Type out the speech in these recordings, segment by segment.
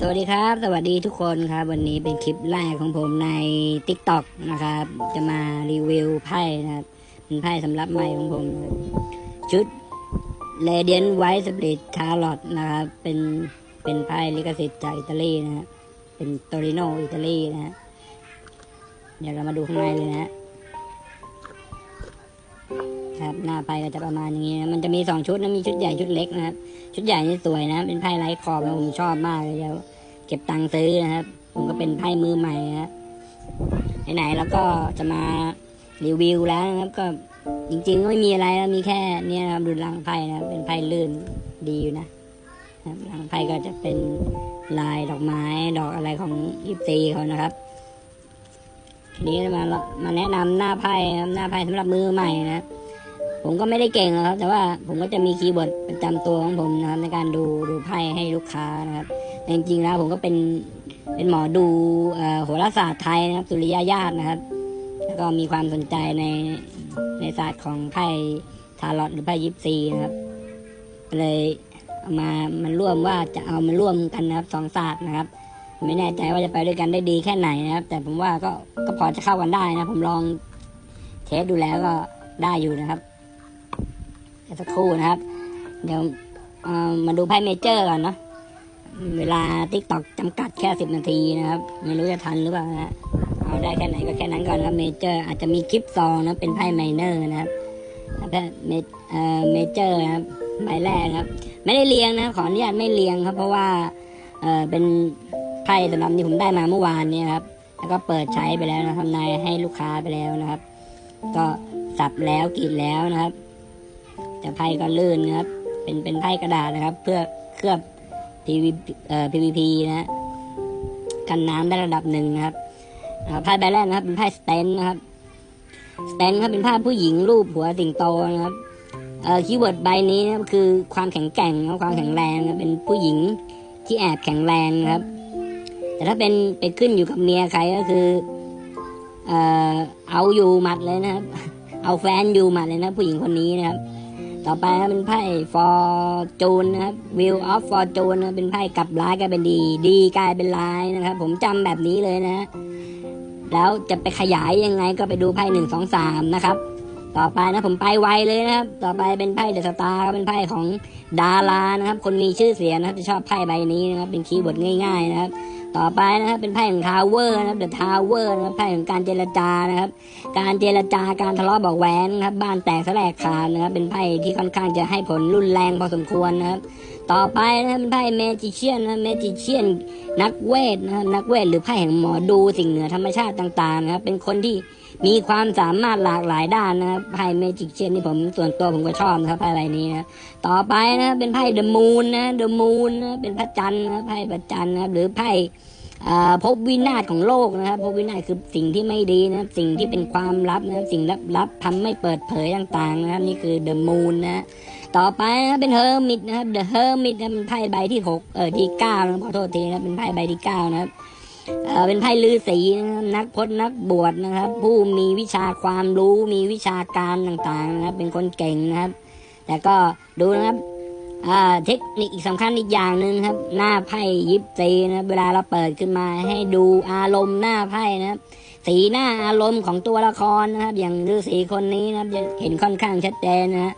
สวัสดีครับ สวัสดีทุกคนครับ วันนี้เป็นคลิปแรกของผมใน t ิ k t o k นะครับ จะมารีวิวไพ่นะครับเป็นไพ่สำหรับใหม่ของผมชุด Radiant White Split Tarot นะครับ เป็นเป็นไพ่ลิขสิทธิ์จากอิตาลีนะฮะเป็นโตริโนอิตาลีนะฮะเดี๋ยวเรามาดูข้างในเลยนะฮะ ครับหน้าไพ่ก็จะประมาณอย่างนี้นะมันจะมีสองชุดนะมีชุดใหญ่ชุดเล็กนะครับ ชุดใหญ่นี่สวยนะ เป็นไพ่ไร้ขอบนะผมชอบมากเลยเดี๋ยวเก็บตังค์ซื้อนะครับ ผมก็เป็นไพ่มือใหม่นะไหนๆแล้วก็จะมารีวิวแล้วนะครับ ก็จริงๆก็ไม่มีอะไรแล้วมีแค่เนี่ยนะครับดูลังไพ่นะเป็นไพ่ลื่นดีอยู่นะครับลังไพ่ก็จะเป็นลายดอกไม้ดอกอะไรของยิปซีเขานะครับ นี้มามาแนะนำหน้าไพ่นะครับหน้าไพ่สำหรับมือใหม่นะผมก็ไม่ได้เก่งหรอกครับ แต่ว่าผมก็จะมีคีย์บอร์ดประจำตัวของผมนะครับในการดูดูไพ่ให้ลูกค้านะครับแต่จริงๆแล้วผมก็เป็นเป็นหมอดูโหราศาสตร์ไทยนะครับ สุริยญาตนะครับ แล้วก็มีความสนใจในในศาสตร์ของไพ่ทารอตหรือไพ่ยิปซีนะครับเลยเอามามันร่วมว่าจะเอามาร่วมกันนะครับสองศาสตร์นะครับ ไม่แน่ใจว่าจะไปด้วยกันได้ดีแค่ไหนนะครับ แต่ผมว่าก็ก็พอจะเข้ากันได้นะ ผมลองเทสดูแล้วก็ได้อยู่นะครับเดี๋ยวสักครู่นะครับ เดี๋ยวมาดูไพ่เมเจอร์ก่อนเนาะเวลาติ๊กตอกจำกัดแค่สิบนาทีนะครับ ไม่รู้จะทันหรือเปล่านะเอาได้แค่ไหนก็แค่นั้นก่อนครับเมเจอร์อาจจะมีคลิปซองนะเป็นไพ่ไมเนอร์นะครับแล้วก็เมเมเจอร์นะครับใบแรกครับ ไม่ได้เรียงนะขออนุญาตไม่เรียงครับ เพราะว่าเออเป็น ไพ่สำหรับที่ผมได้มาเมื่อวานนี่ยครับ แล้วก็เปิดใช้ไปแล้วนะทำนายให้ลูกค้าไปแล้วนะครับ ก็สับแล้วกรีดแล้วนะครับ แต่ไพ่ก็ลื่นนะครับ เป็นเป็นไพ่กระดาษนะครับ เพื่อเคลือบ PV เอ่อ PVP นะฮะกันน้ำได้ระดับหนึ่งนะครับไพ่ใบแรกนะครับ เป็นไพ่สเตนนะครับสเตนครับเป็นภาพผู้หญิงรูปหัวสิงโตนะครับเอ่อคีย์เวิร์ดใบนี้นะครับคือความแข็งแกร่งนะความแข็งแรงนะเป็นผู้หญิงที่แอบแข็งแรงนะครับ แต่ถ้าเป็นเป็นขึ้นอยู่กับเมียใครก็คือ เอ่อเอาอยู่หมัดเลยนะครับ เอาแฟนอยู่หมัดเลยนะ ผู้หญิงคนนี้นะครับ ต่อไปครับเป็นไพ่ฟอร์จูนนะครับวิวออฟฟอร์จูนนะเป็นไพ่กลับร้ายกลายเป็นดี ดีกลายเป็นร้ายนะครับ ผมจำแบบนี้เลยนะ แล้วจะไปขยายยังไงก็ไปดูไพ่หนึ่งสองสามนะครับต่อไปนะผมไปไวเลยนะครับ ต่อไปเป็นไพ่เดอะสตาร์เป็นไพ่ของดารานะครับ คนมีชื่อเสียงนะครับ จะชอบไพ่ใบนี้นะครับ เป็นคีย์บอร์ดง่าย ๆ นะครับ ต่อไปนะครับเป็นไพ่ของทาวเวอร์นะครับเดอะทาวเวอร์นะครับไพ่ของการเจรจานะครับ การเจรจาการทะเลาะเบอกแหวนครับบ้านแตกแสลกขาดนะครับ เป็นไพ่ที่ค่อนข้างจะให้ผลรุนแรงพอสมควรนะครับ ต่อไปนะครับเป็นไพ่เมจิเชียนนะเมจิเชียนนักเวทนะครับนักเวทหรือไพ่แห่งหมอดูสิ่งเหนือธรรมชาติต่างๆนะครับเป็นคนที่ มีความสามารถหลากหลายด้านนะครับไพ่เมจิกเชนนี่ผมส่วนตัวผมก็ชอบนะครับไพ่ใบนี้นะต่อไปนะเป็นไพ่เดอะมูนนะเดอะมูนนะเป็นพระจันทร์นะไพ่พระจันทร์นะครับหรือไพ่อ่าภพวินาศของโลกนะครับภพวินาศคือสิ่งที่ไม่ดีนะครับสิ่งที่เป็นความลับนะครับสิ่งลับๆทำไม่เปิดเผยต่างๆนะครับนี่คือ The Moon นะต่อไปนะเป็น Hermit นะครับ The Hermit นะเป็นไพ่ใบที่หกเออที่เก้านะขอโทษทีนะเป็นไพ่ใบที่เก้านะครับ เป็นไพ่ลือสีนะครับนักพจนักบวชนะครับ ผู้มีวิชาความรู้มีวิชาการต่างๆนะครับ เป็นคนเก่งนะครับ แต่ก็ดูนะครับเทคนิคอีกสำคัญอีกอย่างหนึ่งครับ หน้าไพ่ยิปซีนะครับเวลาเราเปิดขึ้นมาให้ดูอารมณ์หน้าไพ่นะครับสีหน้าอารมณ์ของตัวละครนะครับ อย่างฤาษีคนนี้นะครับจะเห็นค่อนข้างชัดเจนนะฮะ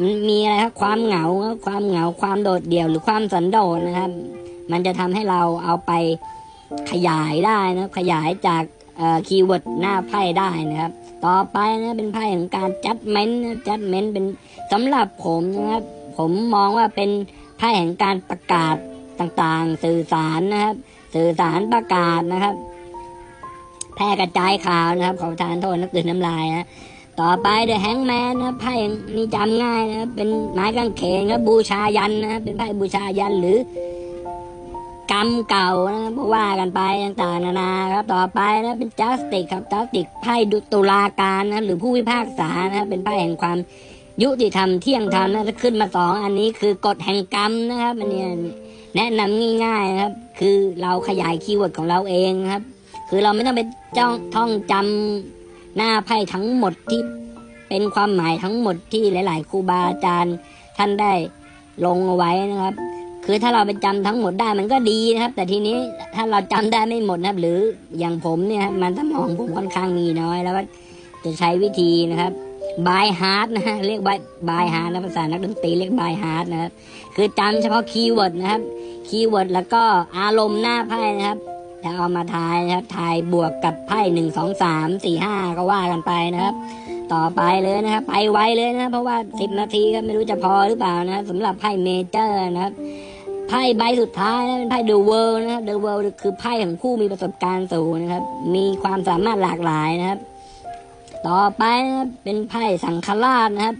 มันมีอะไรครับความเหงาครับความเหงาความโดดเดี่ยวหรือความสันโดษนะครับ มันจะทำให้เราเอาไป ขยายได้นะขยายจากคีย์เวิร์ดหน้าไพ่ได้นะครับ ต่อไปนะเป็นไพ่ของการจัดเม้นจัดเม้นเป็นสำหรับผมนะครับ ผมมองว่าเป็นไพ่แห่งการประกาศต่างๆ สื่อสารนะครับ สื่อสารประกาศนะครับ แพร่กระจายข่าวนะครับ ขอทานโทษนักดื่มน้ำลายนะต่อไปเดอะแฮงแมนนะไพ่นี่จำง่ายนะเป็นไม้กางเขนครับบูชายันนะเป็นไพ่บูชายันหรือ กรรมเก่านะครับว่ากันไปต่างๆนานาครับต่อไปนะเป็นจัสติกครับจัสติกไพ่ดุตุลาการนะครับหรือผู้พิพากษานะครับเป็นไพ่แห่งความยุติธรรมเที่ยงธรรมนะถ้าขึ้นมาสองอันนี้คือกฎแห่งกรรมนะครับอันเนี้ยแนะนำง่ายๆนะครับ คือเราขยายคีย์เวิร์ดของเราเองครับ คือเราไม่ต้องไปจ้องท่องจำหน้าไพ่ทั้งหมดที่เป็นความหมายทั้งหมดที่หลาย ๆครูบาอาจารย์ท่านได้ลงเอาไว้นะครับ คือถ้าเราไปจำทั้งหมดได้มันก็ดีนะครับ แต่ทีนี้ถ้าเราจำได้ไม่หมดนะครับ หรืออย่างผมเนี่ยครับมันสมองผมค่อนข้างมีน้อย แล้วก็จะใช้วิธีนะครับบายฮาร์ดนะฮะเรียกบายฮาร์ดนะภาษานักดนตรีเรียกบายฮาร์ดนะครับ คือจำเฉพาะคีย์เวิร์ดนะครับ คีย์เวิร์ดแล้วก็อารมณ์หน้าไพ่นะครับจะเอามาทายนะครับทายบวกกับไพ่หนึ่งสองสามสี่ห้าก็ว่ากันไปนะครับ ต่อไปเลยนะครับ ไปไวเลยนะครับเพราะว่าสิบนาทีก็ไม่รู้จะพอหรือเปล่านะสำหรับไพ่เมเจอร์นะครับ ไพ่ใบสุดท้ายนะเป็นไพ่เดอะเวิลด์นะครับเดอะเวิลด์คือไพ่ของผู้มีประสบการณ์สูงนะครับ มีความสามารถหลากหลายนะครับ ต่อไปนะครับเป็นไพ่สังฆราชนะครับ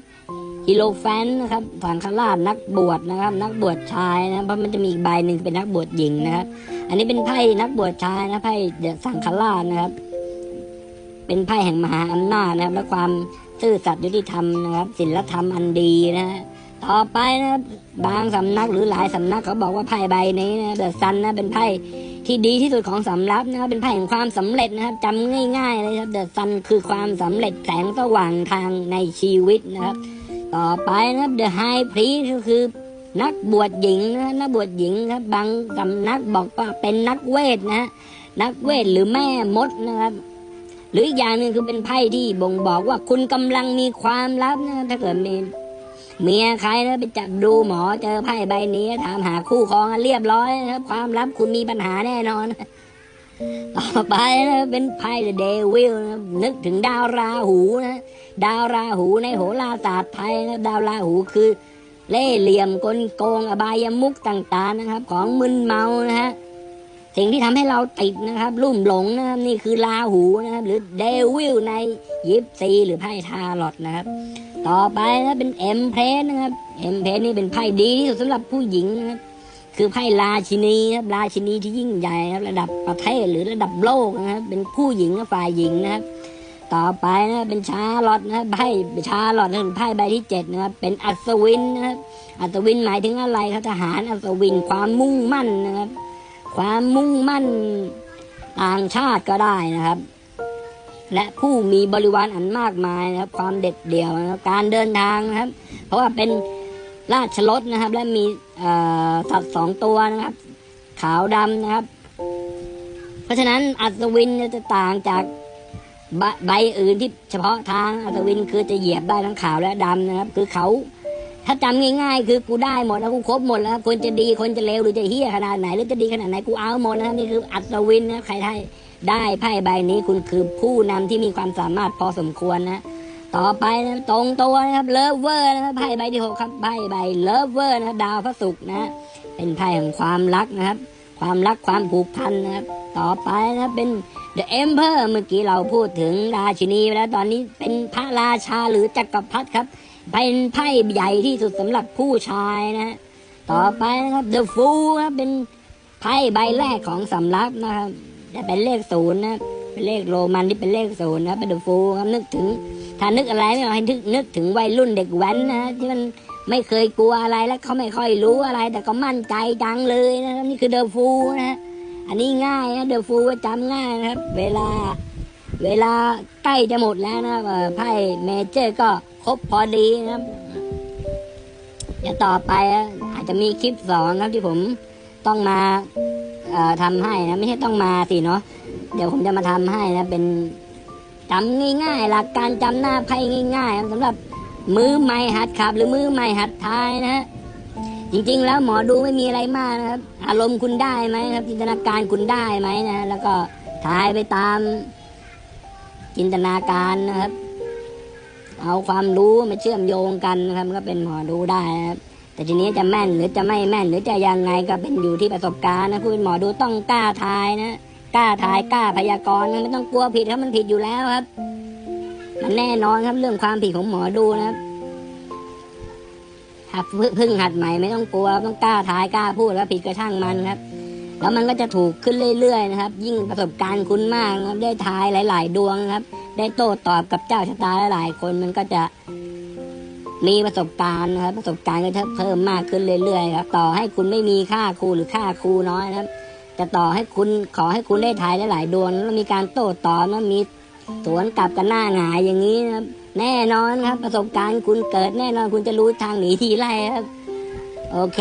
ฮิโลแฟนนะครับสังฆราชนักบวชนะครับ นักบวชชายนะเพราะมันจะมีอีกใบหนึ่งเป็นนักบวชหญิงนะครับ อันนี้เป็นไพ่นักบวชชายนะไพ่เดสังฆราชนะครับ เป็นไพ่แห่งมหาอำนาจนะครับ และความซื่อสัตย์ยุติธรรมนะครับศีลธรรมอันดีนะฮะ ต่อไปนะบางสำนักหรือหลายสำนักเขาบอกว่าไพ่ใบนี้นะเดอะซันนะเป็นไพ่ที่ดีที่สุดของสำรับนะครับเป็นไพ่แห่งความสำเร็จนะครับจำง่ายๆเลยครับเดอะซันคือความสำเร็จแสงสว่างทางในชีวิตนะครับ ต่อไปนะครับเดอะไฮพรีก็คือนักบวชหญิงนะนักบวชหญิงครับบางสำนักบอกว่าเป็นนักเวทนะฮะนักเวทหรือแม่มดนะครับ หรืออีกอย่างหนึ่งคือเป็นไพ่ที่บ่งบอกว่าคุณกำลังมีความลับนะถ้าเกิดมี เมียใครแล้วไปจับดูหมอเจอไพ่ใบนี้ถามหาคู่ครองเรียบร้อยนะครับ ความลับคุณมีปัญหาแน่นอน ต่อไปนะเป็นไพ่เดวิลนะนึกถึงดาวราหูนะดาวราหูในโหราศาสตร์ไทยนะดาวราหูคือ เล่เหลี่ยมกลโกงอบายมุกต่างๆนะครับ ของมึนเมานะฮะ สิ่งที่ทำให้เราติดนะครับลุ่มหลงนะครับนี่คือลาหูนะครับ หรือเดวิลในยิปซีหรือไพ่ทาลอตนะครับ ต่อไปนะเป็นเอ็มเพรสนะครับเอ็มเพรสนี่เป็นไพ่ดีที่สุดสำหรับผู้หญิงนะครับคือไพ่ราชินีครับราชินีที่ยิ่งใหญ่ครับระดับประเทศหรือระดับโลกนะครับ เป็นผู้หญิงฝ่ายหญิงนะครับ ต่อไปนะเป็นชาลอตนะครับไพ่ชาลอตนะเป็นไพ่ใบที่เจ็ดนะครับ เป็นอัศวินนะครับอัศวินหมายถึงอะไรครับทหารอัศวินความมุ่งมั่นนะครับ ความมุ่งมั่นต่างชาติก็ได้นะครับ และผู้มีบริวารอันมากมายนะครับ ความเด็ดเดี่ยวนะการเดินทางนะครับ เพราะว่าเป็นราชรถนะครับ และมีสัตว์สองตัวนะครับ ขาวดำนะครับ เพราะฉะนั้นอัศวินจะต่างจากใบใบอื่นที่เฉพาะทางอัศวินคือจะเหยียบได้ทั้งขาวและดำนะครับ คือเขา ถ้าจำง่ายๆ คือกูได้หมดแล้วกูครบหมดแล้วคนจะดีคนจะเลวหรือจะเฮี้ยขนาดไหน หรือจะดีขนาดไหนกูเอาหมดนะครับนี่คืออัศวินนะใครได้ได้ไพ่ใบนี้คุณคือผู้นำที่มีความสามารถพอสมควรนะต่อไปนะตรงตัวนะครับเลิฟเวอร์นะครับไพ่ใบที่หกครับไพ่ใบเลิฟเวอร์นะดาวพระศุกร์นะเป็นไพ่ของความรักนะครับ ความรักความผูกพันนะครับ ต่อไปนะเป็น The Emperor เมื่อกี้เราพูดถึงราชินีไปแล้วตอนนี้เป็นพระราชาหรือจักรพรรดิครับ เป็นไพ่ใหญ่ที่สุดสำหรับผู้ชายนะ ต่อไปนะครับ The Fool ครับเป็นไพ่ใบแรกของสำรับนะครับจะเป็นเลขศูนย์นะเป็นเลขโรมันที่เป็นเลขศูนย์นะเป็น The Fool ครับนึกถึง ถ้านึกอะไรไม่ออกให้นึกนึกถึงวัยรุ่นเด็กแว้นนะที่มันไม่เคยกลัวอะไรและเขาไม่ค่อยรู้อะไร แต่ก็มั่นใจจังเลยนะครับนี่คือเดอะฟูนะอันนี้ง่ายนะเดอะฟูจำง่ายนะครับ เวลา เวลาใกล้จะหมดแล้วนะครับไพ่เมเจอร์ก็ครบพอดีนะครับเดี๋ยวต่อไปอาจจะมีคลิปสองครับที่ผมต้องมาเอ่อทำให้นะไม่ใช่ต้องมาสิเนาะเดี๋ยวผมจะมาทำให้นะ เป็นจำง่ายๆ หลักการจำหน้าไพ่ง่ายๆครับสำหรับมือใหม่หัดขับ หรือมือใหม่หัดทายนะฮะจริงๆ แล้วหมอดูไม่มีอะไรมากนะครับ อารมณ์คุณได้ไหมครับ จินตนาการคุณได้ไหมนะ แล้วก็ทายไปตาม จินตนาการนะครับ เอาความรู้มาเชื่อมโยงกันนะครับก็เป็นหมอดูได้นะครับแต่ทีนี้จะแม่นหรือจะไม่แม่น หรือจะยังไงก็เป็นอยู่ที่ประสบการณ์นะคุณหมอดูต้องกล้าทายนะกล้าทายกล้าพยากรณ์นไม่ต้องกลัวผิดครับมันผิดอยู่แล้วครับ มันแน่นอนครับเรื่องความผิดของหมอดูนะครับหัดเพิ่งหัดใหม่ไม่ต้องกลัวต้องกล้าทายกล้าพูดแล้วผิดก็ช่างมันครับ แล้วมันก็จะถูกขึ้นเรื่อยๆนะครับ ยิ่งประสบการณ์คุณมากนะครับ ได้ทายหลาย ๆ ดวงนะครับ ได้โต้ตอบกับเจ้าชะตาหลายๆคนมันก็จะมีประสบการณ์นะครับ ประสบการณ์ก็จะเพิ่มมากขึ้นเรื่อยๆครับ ต่อให้คุณไม่มีค่าครูหรือค่าครูน้อยนะครับจะต่อให้คุณขอให้คุณได้ทายหลายๆดวงแล้วมีการโต้ตอบแล้วมีสวนกลับกันหน้าหงายอย่างนี้นะครับ แน่นอนครับ ประสบการณ์คุณเกิดแน่นอนคุณจะรู้ทางหนีทีไล่ครับ โอเค